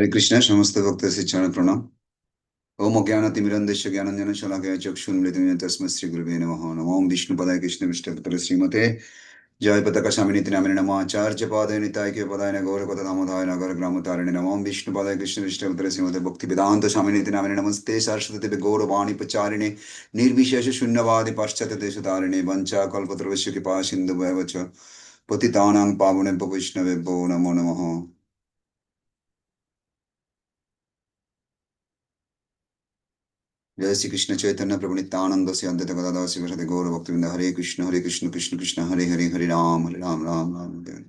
হরে কৃষ্ণ সমস্ত ভক্ত শ্রীচরণ প্রণাম ওম অজ্ঞানতিমিরন্দেশ্য জ্ঞানঞ্জন শলাকয়া চক্ষুন্মৃতিম তস্মৈ শ্রী গুরুবে নমঃ নমো ওম বিষ্ণুপদায় কৃষ্ণ বিষ্ণুপতলে শ্রীমতে জয় পতাকা স্বামিনীতি নামিনে নমঃ আচার্য পদায় নিতায় কে পদায় গৌর কথা দামোদয় নগর গ্রাম তারিণী নমো ওম বিষ্ণুপদায় কৃষ্ণ বিষ্ণুপতলে শ্রীমতে ভক্তি বেদান্ত স্বামিনীতি নামিনে নমস্তে সারস্বতী দেবে গৌরবাণী প্রচারিণে নির্বিশেষ শূন্যবাদী পাশ্চাত্য দেশ তারিণে বঞ্চা কল্পতরবশ্য কৃপা সিন্ধু পতিতানাং পাবনেভ্য বৈষ্ণবেভ্যো নমো নমঃ জয় শ্রীকৃষ্ণ চৈতন্য প্রভু নিত্যানন্দ শ্রী অদ্বৈত গদাধর শিবসাথে গৌর ভক্তবৃন্দ হরে কৃষ্ণ হরে কৃষ্ণ কৃষ্ণ কৃষ্ণ হরে হরে হরে রাম হরে রাম রাম রাম হরে হরে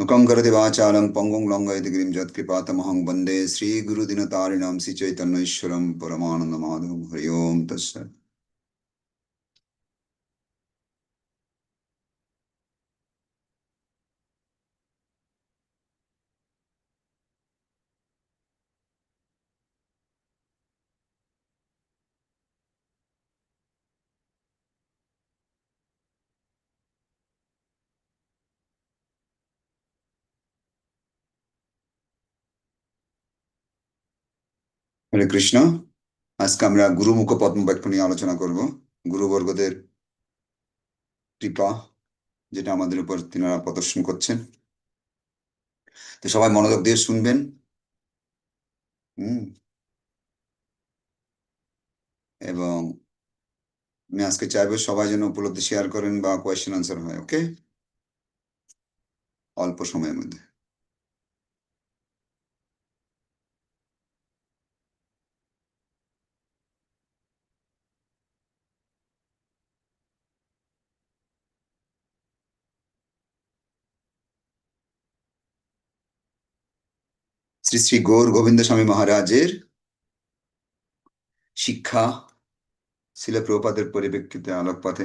মুখং করতি বাচালং পঙ্গুং লঙ্ঘয়তি গিরিম যৎকৃপাতমহং বন্দে শ্রী গুরুদিনতারিণাম শ্রী চৈতন্য ঈশ্বরম পরমানন্দ মাধবম হরি ওম তস্সৎ হরে কৃষ্ণ। আজকে আমরা গুরুমুখ পদ্মবাক্য নিয়ে আলোচনা করব। গুরুবর্গদের কৃপা, যেটা আমাদের উপর তিনারা প্রদর্শন করছেন। তো সবাই মনোযোগ দিয়ে শুনবেন। হুম। এবং আমি আজকে চাইব সবাই যেন উপলব্ধি শেয়ার করেন বা কোয়েশ্চেন আনসার হয় ওকে অল্প সময়ের মধ্যে। শ্রী শ্রী গৌর গোবিন্দ স্বামী মহারাজের শিক্ষা শিল প্রপাতের পরিপ্রেক্ষিতে আলোকপাতে।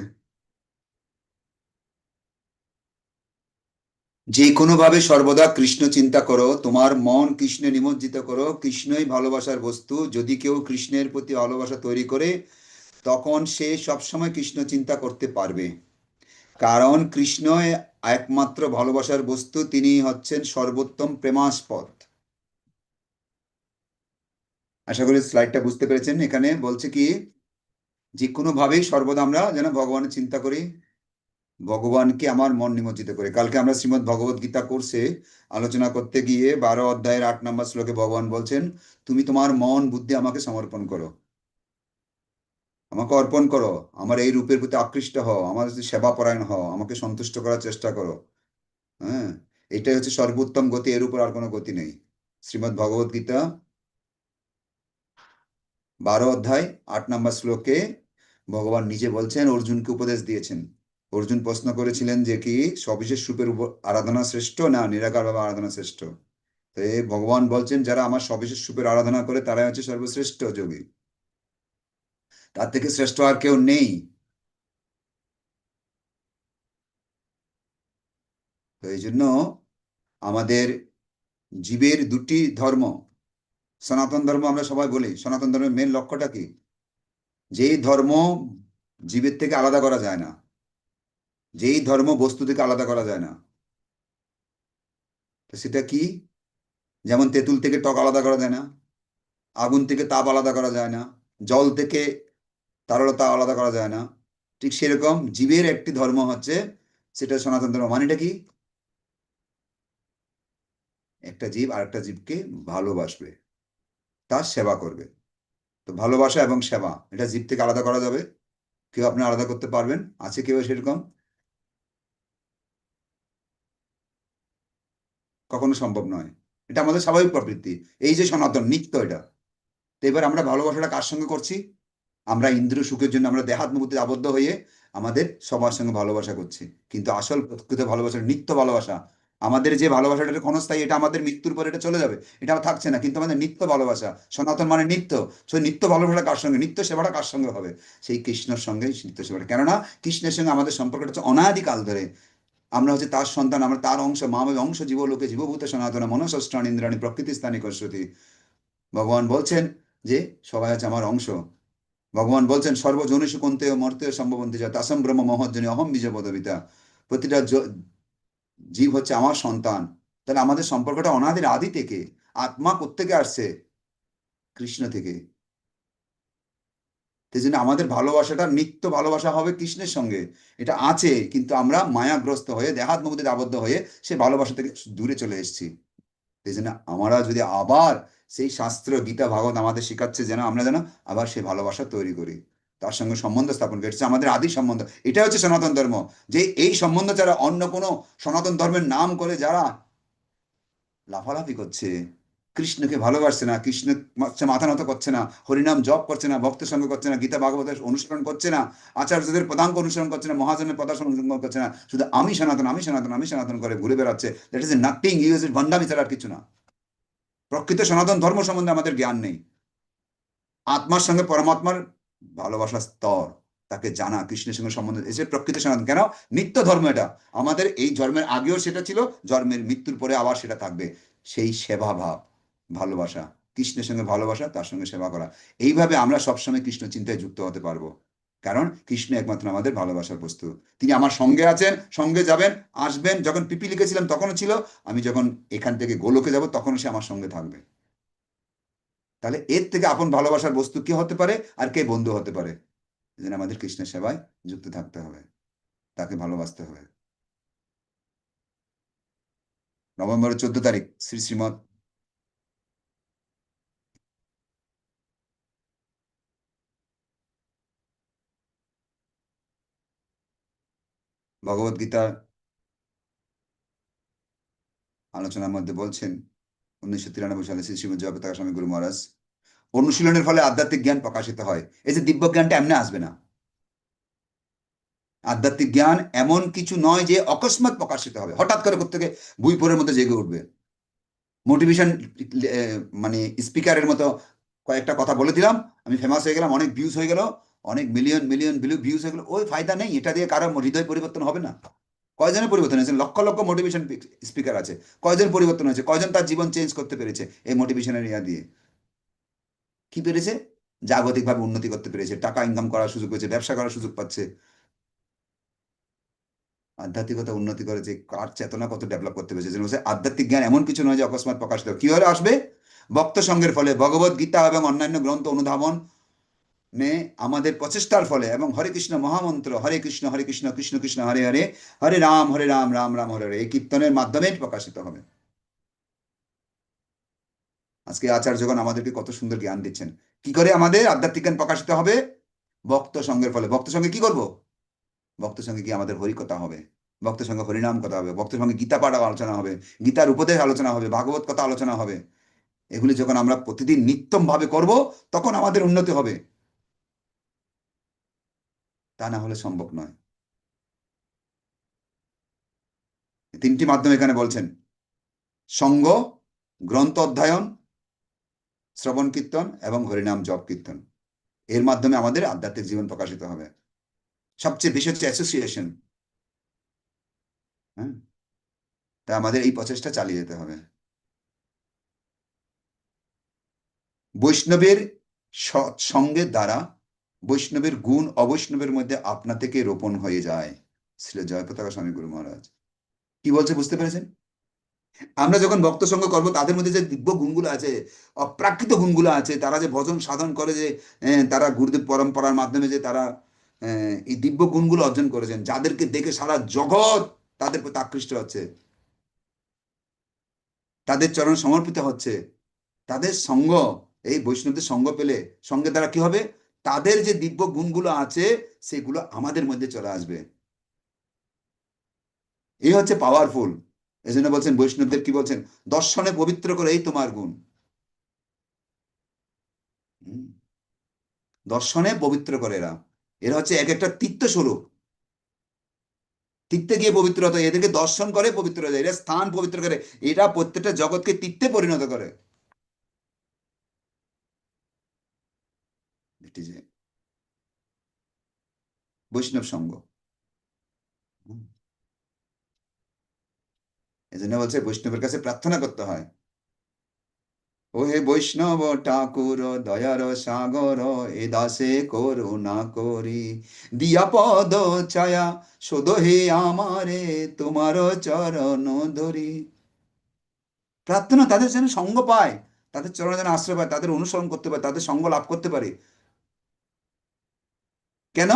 যে কোনো ভাবে সর্বদা কৃষ্ণ চিন্তা করো, তোমার মন কৃষ্ণে নিমজ্জিত করো, কৃষ্ণই ভালোবাসার বস্তু। যদি কেউ কৃষ্ণের প্রতি ভালোবাসা তৈরি করে, তখন সে সবসময় কৃষ্ণ চিন্তা করতে পারবে। কারণ কৃষ্ণ একমাত্র ভালোবাসার বস্তু তিনি হচ্ছেন সর্বোত্তম প্রেমাস্পদ। আশা করি স্লাইডটা বুঝতে পেরেছেন। এখানে বলছে কি যে কোনো ভাবেই সর্বদা আমরা যেন ভগবানের চিন্তা করি, ভগবানকে আমার মন নিমজ্জিত করে। কালকে আমরা শ্রীমদ ভগবত গীতা কোর্সে আলোচনা করতে গিয়ে বারো অধ্যায়ের আট নম্বর শ্লোকে ভগবান বলছেন, তুমি তোমার মন, বুদ্ধি আমাকে সমর্পণ করো। আমাকে অর্পণ করো। আমার এই রূপের প্রতি আকৃষ্ট হও। আমার সেবা পরায়ণ হও। আমাকে সন্তুষ্ট করার চেষ্টা করো। হ্যাঁ এটাই হচ্ছে সর্বোত্তম গতি। এর উপর আর কোনো গতি নেই। শ্রীমদ ভগবত গীতা বারো অধ্যায়, আট নম্বর শ্লোকে ভগবান নিজে বলছেন, অর্জুনকে উপদেশ দিয়েছেন। অর্জুন প্রশ্ন করেছিলেন যে কি, সবিশেষ রূপের উপর আরাধনা শ্রেষ্ঠ না নিরাকার ভাবে আরাধনা শ্রেষ্ঠ? তো ভগবান বলছেন, যারা আমার সবিশেষ রূপের আরাধনা করে, তারাই হচ্ছে সর্বশ্রেষ্ঠ যোগী। তার থেকে শ্রেষ্ঠ আর কেউ নেই। তো এই জন্য আমাদের জীবের দুটি ধর্ম সনাতন ধর্ম আমরা সবাই বলি। সনাতন ধর্মের মেন লক্ষ্যটা কি? যেই ধর্ম জীবের থেকে আলাদা করা যায় না। যেই ধর্ম বস্তু থেকে আলাদা করা যায় না। সেটা কি? যেমন তেঁতুল থেকে টক আলাদা করা যায় না। আগুন থেকে তাপ আলাদা করা যায় না। জল থেকে তারলতা আলাদা করা যায় না। ঠিক সেরকম জীবের একটি ধর্ম হচ্ছে সেটা সনাতন ধর্ম। মানেটা কি? একটা জীব আর একটা জীবকে ভালোবাসবে। তার সেবা করবে। তো ভালোবাসা এবং সেবা, এটা জীব থেকে আলাদা করা যাবে। কেউ আপনি আলাদা করতে পারবেন, আছে কেউ সেরকম? কখনো সম্ভব নয়। এটা আমাদের স্বাভাবিক প্রবৃত্তি। এই যে সনাতন, নিত্য এটা। তো এবার আমরা ভালোবাসাটা কার সঙ্গে করছি? আমরা ইন্দ্র সুখের জন্য আমরা দেহাত দেহাত্মবুদ্ধি আবদ্ধ হয়ে আমাদের সবার সঙ্গে ভালোবাসা করছি। কিন্তু আসল প্রকৃত ভালোবাসা নিত্য ভালোবাসা। আমাদের যে ভালোবাসাটা ক্ষণস্থায়ী, এটা আমাদের মৃত্যুর পর এটা চলে যাবে। এটা থাকছে না। কিন্তু আমাদের নিত্য ভালোবাসা, সনাতন মানে নিত্য। সেই নিত্য ভালোবাসাটা কার সঙ্গে? নিত্য সেবাটা কার সঙ্গে হবে? সেই কৃষ্ণের সঙ্গে নিত্য সেবাটা। কেননা কৃষ্ণের সঙ্গে আমাদের সম্পর্কটা হচ্ছে অনাদিকাল ধরে। আমরা হচ্ছে তার সন্তান, আমরা তার অংশ মানব অংশ জীবলোকে জীবভূত সনাতন মনসষ্টান ইন্দ্রাণী, প্রকৃতি, স্থানী কশ্বতী ভগবান বলছেন যে, সবাই আছে আমার অংশ। ভগবান বলছেন, সর্বজনীষু কন্তে মর্তে সম্ভবন্তী যা, তাসম ব্রহ্ম মহজ্জনী অহম বীজ পদবিতা প্রতিটা জীব হচ্ছে আমার সন্তান। তাহলে আমাদের সম্পর্কটা অনাদির আদি থেকে, আত্মা কোত্থেকে আসছে? কৃষ্ণ থেকে। জন্য আমাদের ভালোবাসাটা নিত্য ভালোবাসা হবে কৃষ্ণের সঙ্গে। এটা আছে, কিন্তু আমরা মায়াগ্রস্ত হয়ে দেহাত মুক্তিতে আবদ্ধ হয়ে সে ভালোবাসা থেকে দূরে চলে এসেছি। সেই জন্য আমরা যদি আবার সেই শাস্ত্র গীতা ভাগবত আমাদের শেখাচ্ছে যেন আমরা যেন আবার সেই ভালোবাসা তৈরি করি। তার সঙ্গে সম্বন্ধ স্থাপন করি এটা হচ্ছে আমাদের আদি সম্বন্ধ। এটা হচ্ছে সনাতন ধর্ম, যে এই সম্বন্ধ ছাড়া অন্য কোনো সনাতন ধর্মের নাম করে যারা লাফালাফি করছে, কৃষ্ণকে ভালোবাসছে না, কৃষ্ণ মাথা নত করছে না, হরিনাম জপ করছে না ভক্ত সঙ্গ করছে না, গীতা ভাগবতের অনুসরণ করছে না, আচার্যদের পদাঙ্ক অনুসরণ করছে না, মহাজনের পদার্থ অনুসরণ করছে না, শুধু আমি সনাতন আমি সনাতন আমি সনাতন করে ঘুরে বেড়াচ্ছে that is nothing use is ভণ্ডামি ছাড়া কিছু না। প্রকৃত সনাতন ধর্ম সম্বন্ধে আমাদের জ্ঞান নেই। আত্মার সঙ্গে পরমাত্মার ভালোবাসার স্তর, তাকে জানা, কৃষ্ণের সঙ্গে সম্বন্ধ এসে প্রকৃত সনাতন। কেন? নিত্য ধর্ম এটা। আমাদের এই জন্মের আগেও সেটা ছিল, জন্মের মৃত্যুর পরে আবার সেটা থাকবে। সেই সেবা ভাব, ভালোবাসা, কৃষ্ণের সঙ্গে ভালোবাসা, তার সঙ্গে সেবা করা। এইভাবে আমরা সবসময় কৃষ্ণ চিন্তায় যুক্ত হতে পারব। কারণ কৃষ্ণ একমাত্র আমাদের ভালোবাসার বস্তু। তিনি আমার সঙ্গে আছেন, সঙ্গে যাবেন, আসবেন। যখন পিপি লিখেছিলাম তখনও ছিল। আমি যখন এখান থেকে গোলকে যাব তখনও সে আমার সঙ্গে থাকবে। তাহলে এর থেকে আপন ভালোবাসার বস্তু কে হতে পারে আর কে বন্ধু হতে পারে? যেন আমাদের কৃষ্ণের সেবায় যুক্ত থাকতে হবে। তাকে ভালোবাসতে হবে। নভেম্বরের চোদ্দ তারিখ, শ্রী শ্রীমৎ ভগবত গীতার আলোচনার মধ্যে বলছেন উনিশশো তিরানব্বই সালে শ্রী শ্রীমদ জয়পতাকা স্বামী গুরু মহারাজ অনুশীলনের ফলে আধ্যাত্মিক জ্ঞান প্রকাশিত হয়। এই যে দিব্য জ্ঞানটা এমনি আসবে না। আধ্যাত্মিক জ্ঞান এমন কিছু নয় যে অকস্মাৎ প্রকাশিত হবে। হঠাৎ করে থেকে বই পড়ের মধ্যে জেগে উঠবে। মোটিভেশন মানে স্পিকারের মতো কয়েকটা কথা বলে দিলাম। আমি ফেমাস হয়ে গেলাম, অনেক ভিউজ হয়ে গেল, অনেক মিলিয়ন মিলিয়ন ভিউজ হয়ে গেল। ওই ফায়দা নেই, এটা দিয়ে কারও হৃদয় পরিবর্তন হবে না। কয়জনের পরিবর্তন হয়েছে? লক্ষ লক্ষ মোটিভেশন স্পিকার আছে। কয়জন পরিবর্তন হয়েছে? কয়জন তার জীবন চেঞ্জ করতে পেরেছে এই মোটিভেশনের ইয়া দিয়ে? কি পেরেছে? জাগতিকভাবে উন্নতি করতে পেরেছে। টাকা ইনকাম করার সুযোগ পেয়েছে, ব্যবসা করার সুযোগ পাচ্ছে। আধ্যাত্মিকতা উন্নতি করেছে, কার চেতনা কত ডেভেলপ করতে পেরেছে। বলছে আধ্যাত্মিক জ্ঞান এমন কিছু নয় যে অকস্মাৎ প্রকাশিত। কি হলে আসবে? ভক্ত সঙ্গের ফলে ভগবত গীতা এবং অন্যান্য গ্রন্থ অনুধাবন নে আমাদের প্রচেষ্টার ফলে এবং হরে কৃষ্ণ মহামন্ত্র, হরে কৃষ্ণ হরে কৃষ্ণ কৃষ্ণ কৃষ্ণ, হরে হরে হরে রাম হরে রাম রাম রাম, হরে হরে, এই কীর্তনের মাধ্যমে প্রকাশিত হবে। আজকে আচার্যগণ আমাদেরকে কত সুন্দর জ্ঞান দিচ্ছেন। কি করে আমাদের আধ্যাত্মিক জ্ঞান প্রকাশিত হবে? ভক্ত সঙ্গের ফলে। ভক্ত সঙ্গে কি করব? ভক্ত সঙ্গে কি আমাদের হরিকথা হবে। ভক্ত সঙ্গে হরিনাম কথা হবে। ভক্তের সঙ্গে গীতা পাঠ আলোচনা হবে। গীতার উপদেশ আলোচনা হবে। ভাগবত কথা আলোচনা হবে। এগুলি যখন আমরা প্রতিদিন নিত্যম ভাবে করব, তখন আমাদের উন্নতি হবে। তা না হলে সম্ভব নয়। তিনটি মাধ্যম এখানে বলছেন। সঙ্গ, গ্রন্থ অধ্যয়ন, শ্রবণ কীর্তন এবং হরিনাম জপ কীর্তন। এর মাধ্যমে আমাদের আধ্যাত্মিক জীবন প্রকাশিত হবে। সবচেয়ে বেশি হচ্ছে অ্যাসোসিয়েশন হ্যাঁ? তাই আমাদের এই প্রচেষ্টা চালিয়ে যেতে হবে। বৈষ্ণবের সৎসঙ্গের দ্বারা বৈষ্ণবের গুণ অবৈষ্ণবের মধ্যে আপনা থেকে রোপণ হয়ে যায় ছিল জয়পতাকা স্বামী গুরু মহারাজ। কি বলছে বুঝতে পেরেছেন? আমরা যখন ভক্ত সঙ্গ করব, তাদের মধ্যে যে দিব্য গুণগুলো আছে, অপ্রাকৃত গুণগুলো আছে, তারা যে ভজন সাধন করে যে তারা গুরুদেব পরম্পরার মাধ্যমে যে তারা এই দিব্য গুণগুলো অর্জন করেছেন, যাদেরকে দেখে সারা জগৎ তাদের প্রতি আকৃষ্ট হচ্ছে। তাদের চরণ সমর্পিত হচ্ছে। তাদের সঙ্গ, এই বৈষ্ণবদের সঙ্গ পেলে সঙ্গে তারা কি হবে? তাদের যে দিব্য গুণগুলো আছে, সেগুলো আমাদের মধ্যে চলে আসবে। এই হচ্ছে পাওয়ারফুল এই জন্য বলছেন বৈষ্ণবদের কি বলছেন? দর্শনে পবিত্র করে এই তোমার গুণ। দর্শনে পবিত্র করে এরা। এরা হচ্ছে এক একটা তীর্থ স্বরূপ তীর্থে গিয়ে পবিত্র হতো এদেরকে দর্শন করে পবিত্র হয়ে যায় এরা স্থান পবিত্র করে। এরা প্রত্যেকটা জগৎকে তীর্থে পরিণত করে। যে বৈষ্ণব সঙ্গ। এজন্য বলছে বৈষ্ণবের কাছে প্রার্থনা করতে হয়। ও হে বৈষ্ণব ঠাকুর, দয়ার সাগর, এ দাসে করুণা করি। দিয়া পদ ছায়া, শোধ হে আমারে, তোমার চরণ ধরি। প্রার্থনা তাদের যেন সঙ্গ পায়, তাদের চরণে যেন আশ্রয় পায়, তাদের অনুসরণ করতে পারে, তাদের সঙ্গ লাভ করতে পারে। কেন?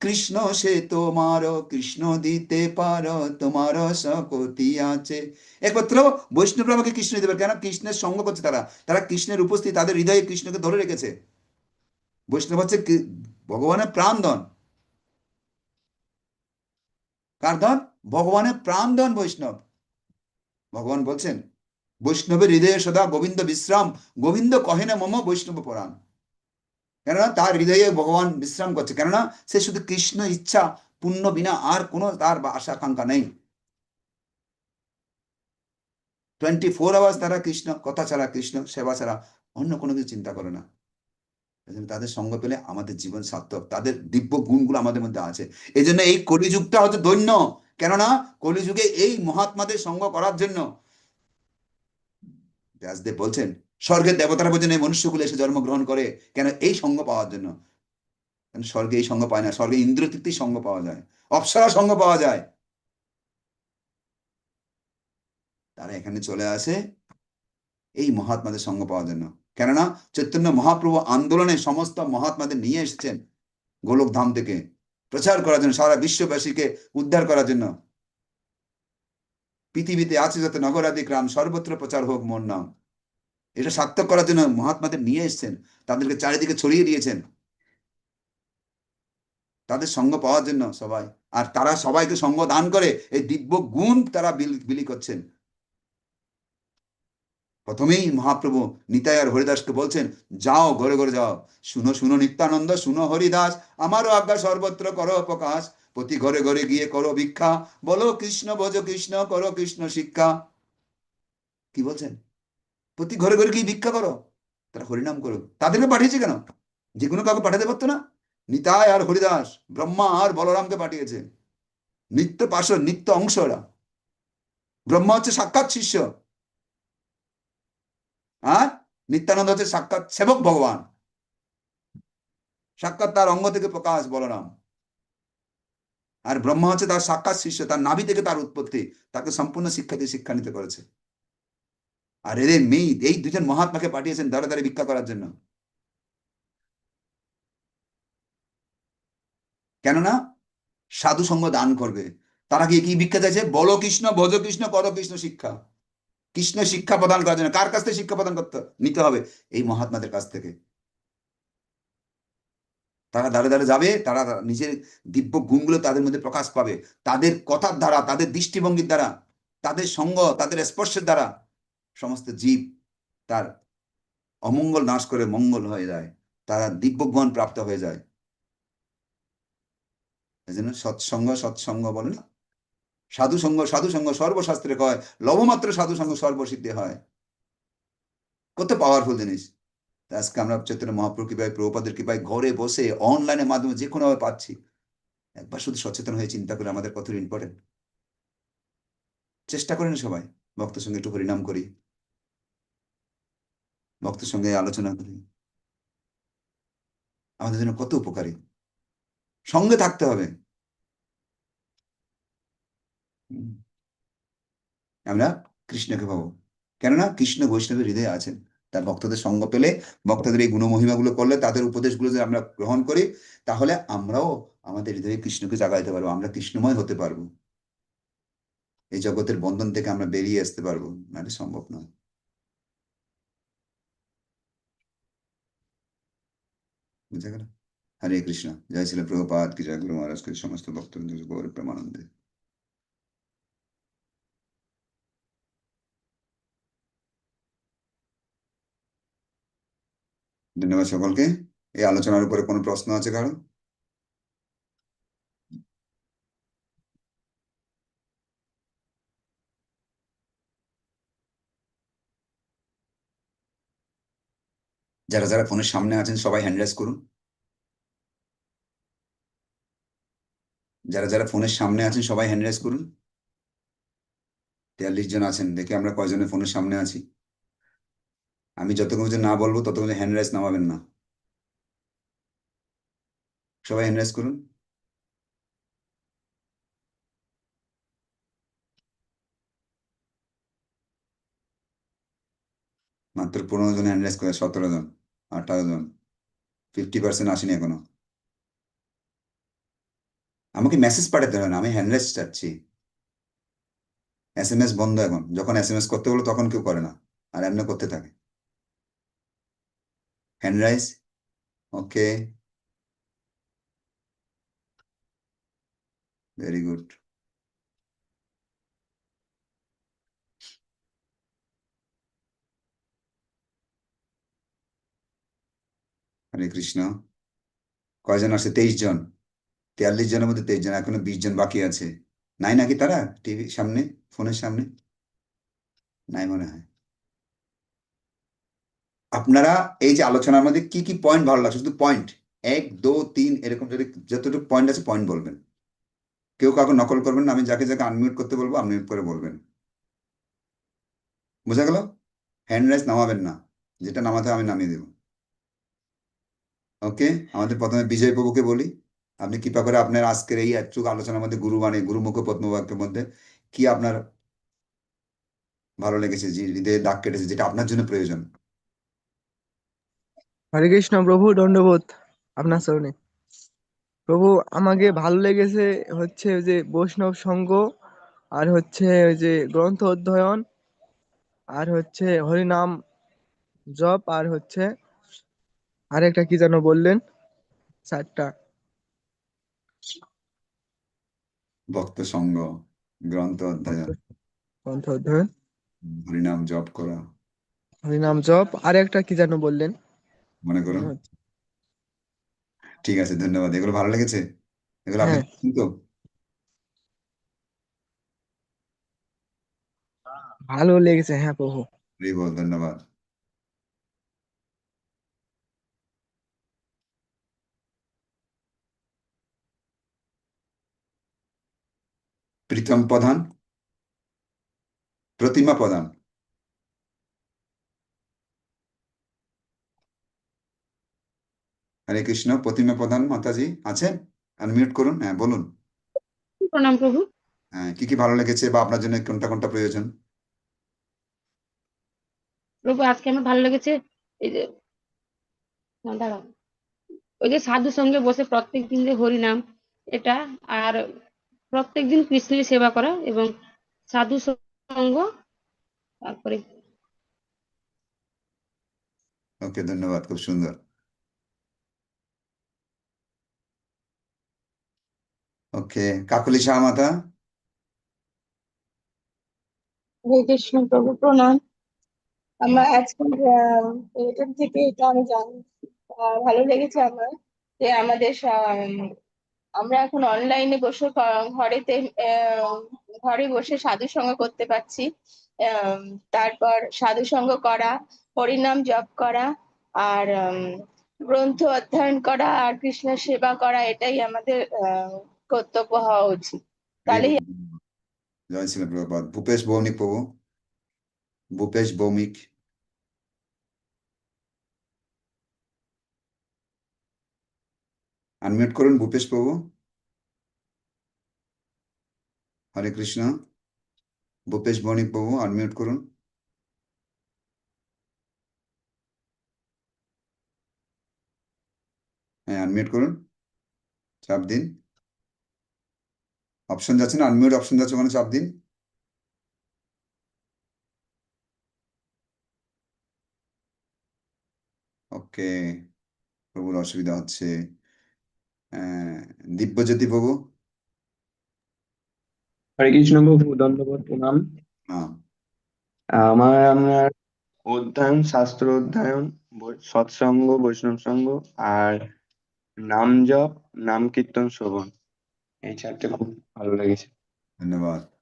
কৃষ্ণ সে তোমার, কৃষ্ণ দিতে পারো, তোমার সকতি আছে। একমাত্র বৈষ্ণব আমাকে কৃষ্ণ দিতে পারে। কেন? কৃষ্ণের সঙ্গ করছে তারা। তারা কৃষ্ণের উপস্থিতি, তাদের হৃদয়ে কৃষ্ণকে ধরে রেখেছে। বৈষ্ণব হচ্ছে ভগবানের প্রাণধন। কার ধন? ভগবানের প্রাণধন বৈষ্ণব। ভগবান বলছেন, বৈষ্ণবের হৃদয়ে সদা গোবিন্দ বিশ্রাম। গোবিন্দ কহেন মম বৈষ্ণব পরাণ। কেননা তার হৃদয়ে ভগবান বিশ্রাম করছে। কেননা সে শুধু কৃষ্ণ ইচ্ছা পুণ্য বিনা আর কোনো তার আশা আকাঙ্ক্ষা নেই। টোয়েন্টি ফোর আওয়ার্স তারা কৃষ্ণ, কথা ছাড়া কৃষ্ণ, সেবা ছাড়া অন্য কোনো কিছু চিন্তা করে না। তাদের সঙ্গ পেলে আমাদের জীবন সার্থক, তাদের দিব্য গুণগুলো আমাদের মধ্যে আছে। এই জন্য এই কলিযুগটা হচ্ছে দৈন্য কেননা কলিযুগে এই মহাত্মাদের সঙ্গ করার জন্য ব্যাসদেব বলছেন স্বর্গের দেবতারা বলছেন এই মনুষ্যকুলে এসে জন্মগ্রহণ করে। কেন? এই সঙ্গ পাওয়ার জন্য। স্বর্গে এই সঙ্গ পায় না। স্বর্গে ইন্দ্রতৃপ্তির সঙ্গ পাওয়া যায়। অপ্সরা সঙ্গ পাওয়া যায়। তারা এখানে চলে আসে এই মহাত্মাদের সঙ্গ পাওয়ার জন্য। কেননা, চৈতন্য মহাপ্রভু আন্দোলনে সমস্ত মহাত্মাদের নিয়ে এসেছেন গোলক ধাম থেকে। প্রচার করার জন্য, সারা বিশ্ববাসীকে উদ্ধার করার জন্য। পৃথিবীতে আছে যত নগরাদি গ্রাম সর্বত্র প্রচার হোক মোর নাম। এটা সার্থক করার জন্য মহাত্মাদের নিয়ে এসেছেন, তাদেরকে চারিদিকে ছড়িয়ে দিয়েছেন। তাদের সঙ্গ পাওয়ার জন্য সবাই। আর তারা সবাইকে সঙ্গ দান করে এই দিব্য গুণ তারা বিল- করছেন। প্রথমেই মহাপ্রভু নিতাই আর হরিদাসকে বলছেন, যাও, ঘরে ঘরে যাও। শুনো শুনো নিত্যানন্দ, শুনো হরিদাস। আমারও আজ্ঞা সর্বত্র করো প্রকাশ। প্রতি ঘরে ঘরে গিয়ে করো ভিক্ষা। বলো কৃষ্ণ, ভজ কৃষ্ণ, করো কৃষ্ণ শিক্ষা। কি বলছেন? প্রতি ঘরে ঘরে গিয়ে ভিক্ষা করো। তারা হরিনাম করো তাদেরকে পাঠিয়েছে কেন? যে কোনো কাউকে পাঠাতে পারতো না? নিতাই আর হরিদাস, ব্রহ্মা আর বলরামকে পাঠিয়েছে। নিত্য পাশর নিত্য অংশ এরা ব্রহ্মা হচ্ছে সাক্ষাৎ শিষ্য। আর নিত্যানন্দ হচ্ছে সাক্ষাৎ সেবক ভগবান। সাক্ষাৎ তার অঙ্গ থেকে প্রকাশ, বলরাম। আর ব্রহ্মা হচ্ছে তার সাক্ষাৎ শিষ্য, তার নাভি থেকে তার উৎপত্তি। তাকে সম্পূর্ণ শিক্ষা দিয়ে শিক্ষা নিতে করেছে। আর এদের মেয়ে, এই দুজন মহাত্মাকে পাঠিয়েছেন দাঁড়ে দাঁড়ে ভিক্ষা করার জন্য। কেননা সাধু সঙ্গ দান করবে। তারা কি কি ভিক্ষা চাইছে? বলো কৃষ্ণ, ভজ কৃষ্ণ কর কৃষ্ণ শিক্ষা। কৃষ্ণ শিক্ষা প্রদান করার জন্য। কার কাছ থেকে শিক্ষা প্রদান করতে নিতে হবে এই মহাত্মাদের কাছ থেকে। তারা দাঁড়ে দাঁড়ে যাবে, তারা নিজের দিব্য গুণগুলো তাদের মধ্যে প্রকাশ পাবে। তাদের কথার দ্বারা, তাদের দৃষ্টিভঙ্গির দ্বারা, তাদের সঙ্গ, তাদের স্পর্শের দ্বারা সমস্ত জীব তার অমঙ্গল নাশ করে মঙ্গল হয়ে যায়, তারা দিব্যজ্ঞান প্রাপ্ত হয়ে যায়। এই জন্য সৎসঙ্গ সৎসঙ্গ বলে না। সাধু সঙ্গ সাধু সঙ্গ সর্বশাস্ত্রে কয়, লবমাত্র সাধু সঙ্গ সর্বসিদ্ধি হয়। কত পাওয়ারফুল জিনিস। আজকে আমরা চৈতন্য মহাপ্রভু কৃপায় প্রভুপাদের কৃপায় ঘরে বসে অনলাইনের মাধ্যমে যে কোনোভাবে পাচ্ছি। একবার শুধু সচেতন হয়ে চিন্তা করে আমাদের কত ইম্পর্টেন্ট চেষ্টা করেন সবাই। ভক্তের সঙ্গে একটু হরিনাম করি। ভক্তের সঙ্গে আলোচনা করি। আমাদের জন্য কত উপকারী। সঙ্গে থাকতে হবে। আমরা কৃষ্ণকে পাবো। কেননা কৃষ্ণ বৈষ্ণবের হৃদয়ে আছেন। তার ভক্তদের সঙ্গ পেলে ভক্তদের এই গুণমহিমাগুলো করলে তাদের উপদেশগুলো যদি আমরা গ্রহণ করি, তাহলে আমরাও আমাদের হৃদয়ে কৃষ্ণকে জাগাইতে পারব। আমরা কৃষ্ণময় হতে পারব। এই জগতের বন্ধন থেকে আমরা বেরিয়ে আসতে পারব। নাহলে সম্ভব নয়। বুঝা গেল হরে কৃষ্ণ। জয় শিল প্রভুপাত কি জয় গুরু মহারাজ কি সমস্ত ভক্তবৃন্দ গৌর প্রেমানন্দে। ধন্যবাদ সকলকে। এই আলোচনার উপরে কোনো প্রশ্ন আছে কারও? যারা যারা ফোনের সামনে আছেন, সবাই হ্যান্ড রাইজ করুন। যারা যারা ফোনের সামনে আছেন, সবাই হ্যান্ড রাইজ করুন। তেয়াল্লিশ জন আছেন, দেখে আমরা কয়জনের ফোনের সামনে আছি। আমি যতক্ষণ যে না বলব, ততক্ষণ হ্যান্ড রাইজ নামাবেন না। সবাই হ্যান্ড রাইজ করুন। মাত্র পনেরো জন হ্যান্ড রাইজ করে সতেরো জন, আঠারো জন ফিফটি পার্সেন্ট আসেনি এখনও। আমাকে মেসেজ পাঠাতে হবে না, আমি হ্যান্ড রাইজ চাচ্ছি। এস এম এস বন্ধ এখন, যখন এস এম এস করতে বলো তখন কেউ করে না, আর এমনি করতে থাকে। Hand raise okay very good Hare Krishna. কয়জন আসছে? তেইশ জন। তেয়াল্লিশ জনের মধ্যে তেইশ জন, এখনও বিশ জন বাকি আছে। নাই নাকি তারা টিভি সামনে, ফোনের সামনে? নাই মনে হয়। আপনারা এই যে আলোচনার মধ্যে কি কি পয়েন্ট ভালো লাগছে? শুধু পয়েন্ট এক, দো, তিন, এরকম যদি যতটুকু পয়েন্ট আছে পয়েন্ট বলবেন। কেউ কাউকে নকল করবেন না, আমি যাকে যাকে আনমিউট করতে বলব আনমিউট করে বলবেন। বোঝা গেল? হ্যান্ড রাইজ নামাবেন না, যেটা নামাতে আমি নামিয়ে দেবো। ওকে? আমাদের প্রথমে বিজয় বাবুকে বলি। আপনি কৃপা করে আপনার আজকের এই একটু আলোচনার মধ্যে গুরুবাণী গুরুমুখ পদ্মবাক্যের মধ্যে কি আপনার ভালো লেগেছে, যে হৃদয়ে দাগ কেটেছে, যেটা আপনার জন্য প্রয়োজন? হরে কৃষ্ণ, প্রভু দণ্ডবোধ আপনার চরণে। প্রভু, আমাকে ভালো লেগেছে হচ্ছে যে বৈষ্ণব সঙ্গ আর হচ্ছে ওই যে গ্রন্থ অধ্যয়ন আর হচ্ছে হরিনাম জপ আর হচ্ছে আরেকটা কি যেন বললেন? চারটা। ভক্ত সঙ্গ গ্রন্থ অধ্যয়ন। গ্রন্থ অধ্যয়ন। হরিনাম জপ করা। হরিনাম জপ। আর একটা কি যেন বললেন? মনে করুন ঠিক আছে ধন্যবাদ। এগুলো ভালো লেগেছে? এগুলো আপনি হ্যাঁ। করছেন তো? ভালো লেগেছে হ্যাঁ প্রভু। বল ধন্যবাদ। প্রীতম প্রধান প্রতিমা প্রধান। হরে কৃষ্ণ প্রতিমা প্রধান মাতাজি আছেন? আনমিউট করুন হ্যাঁ বলুন। প্রণাম প্রভু। হ্যাঁ কি কি ভালো লেগেছে বা আপনার জন্য কোনটা কোনটা প্রয়োজন? প্রভু আজকে আমার ভালো লেগেছে এই যে দাঁড়াও। ওই যে সাধু সঙ্গে বসে প্রত্যেক দিন যে হরিনাম এটা আর প্রত্যেক দিন কৃষ্ণের সেবা করা এবং সাধু সঙ্গ তারপরে ওকে ধন্যবাদ খুব সুন্দর। ওকে কাকলি শাহ মাতা হরে কৃষ্ণ প্রভু প্রণাম। আমার আজকের এটার থেকে এটা আমি জানি। ভালো লেগেছে আমার যে আমাদের আমরা এখন অনলাইনে বসে ঘরেতে ঘরে বসে সাধু সঙ্গ করতে পারছি তারপর সাধু সঙ্গ করা হরিনাম জপ করা আর গ্রন্থ অধ্যয়ন করা আর কৃষ্ণের সেবা করা এটাই আমাদের কর্তব্য হওয়া উচিত তাহলেই জয় ভূপেশ ভৌমিক প্রভু ভূপেশ ভৌমিক আনমিউট করুন ভূপেশ প্রভু হরে কৃষ্ণ ভূপেশ ভৌমিক প্রভু আনমিউট করুন। হ্যাঁ আনমিউট করুন। চাপ দিন। অপশন যাচ্ছে না? আনমিউট অপশন যাচ্ছে ওখানে চাপ দিন। ওকে প্রভুর অসুবিধা হচ্ছে। দিব্যজ্যোতি প্রভু হরে কৃষ্ণ প্রভু দণ্ডবোধ প্রণাম আমার আমার আপনার অধ্যয়ন শাস্ত্র অধ্যয়ন বৈ- সৎসঙ্গ বৈষ্ণব সঙ্গ আর নাম জপ নাম কীর্তন শ্রবণ। এই চারটে খুব ভালো লেগেছে। ধন্যবাদ।